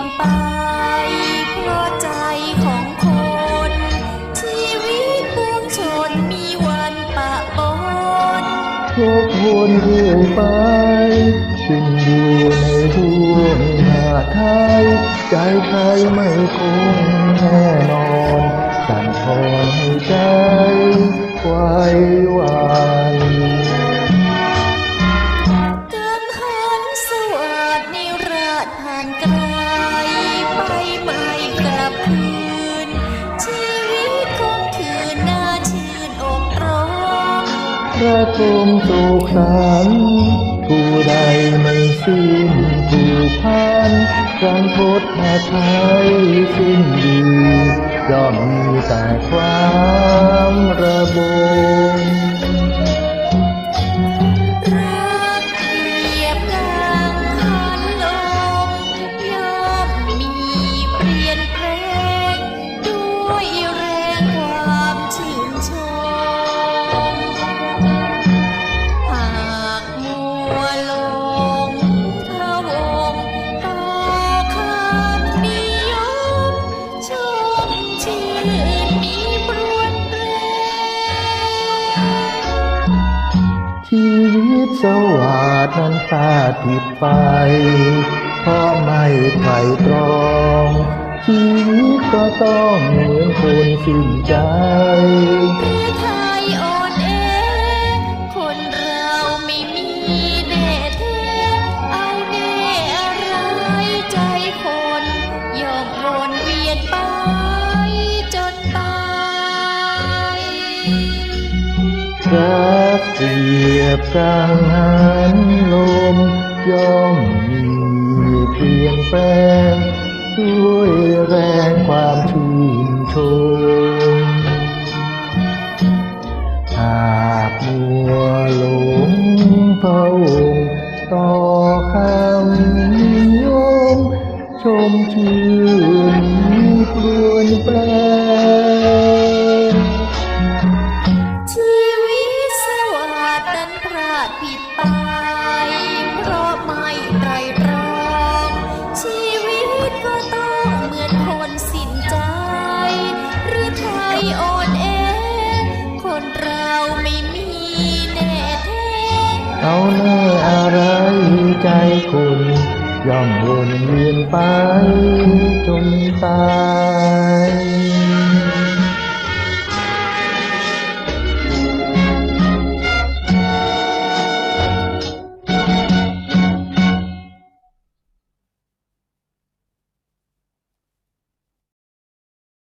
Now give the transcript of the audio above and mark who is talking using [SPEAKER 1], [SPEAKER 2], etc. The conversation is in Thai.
[SPEAKER 1] ยนไป เพราะใจของคน ชีวิตปวงชนมีวันปะปนทุกวนเรื่อยไปซึ่ง
[SPEAKER 2] อยู่ในดวงหน้าไทย ใจใครไม่คงแน่นอน สั่นคลอนให้ใจ
[SPEAKER 1] ระคมสุขสันผู้ใดไม่สิ้นผู้พันรันพดหาไทยสิ้นดีย่อมมีแต่ความ สวัสดนั้นพลาดผิดไป เพราะไม่ไตรตรองชีวิตก็ต้องเหมือนคนสิ้นใจ
[SPEAKER 2] หรือไทยคนเราไม่มีแน่แท้เอาแน่อะไรใจคนย่อมวน เวียนไปจนตาย
[SPEAKER 1] รักเปรียบกังหันลมย่อมมีเปลี่ยนแปลงด้วยแรงความชื่นชมหากมัวหลงพระองค์ต่อคำนิยม ชมชื่นปรวนแปร
[SPEAKER 2] ชีาดผิดไปเพราะไม่ไตรตรองชีวิตก็ต้องเหมือนคนสิ้นใจ หรือไทยอ่อนแอคนเราไม่มีแน่แท้
[SPEAKER 1] เอาแน่อะไรใจคุณย่อมวนเวียนไปจนตาย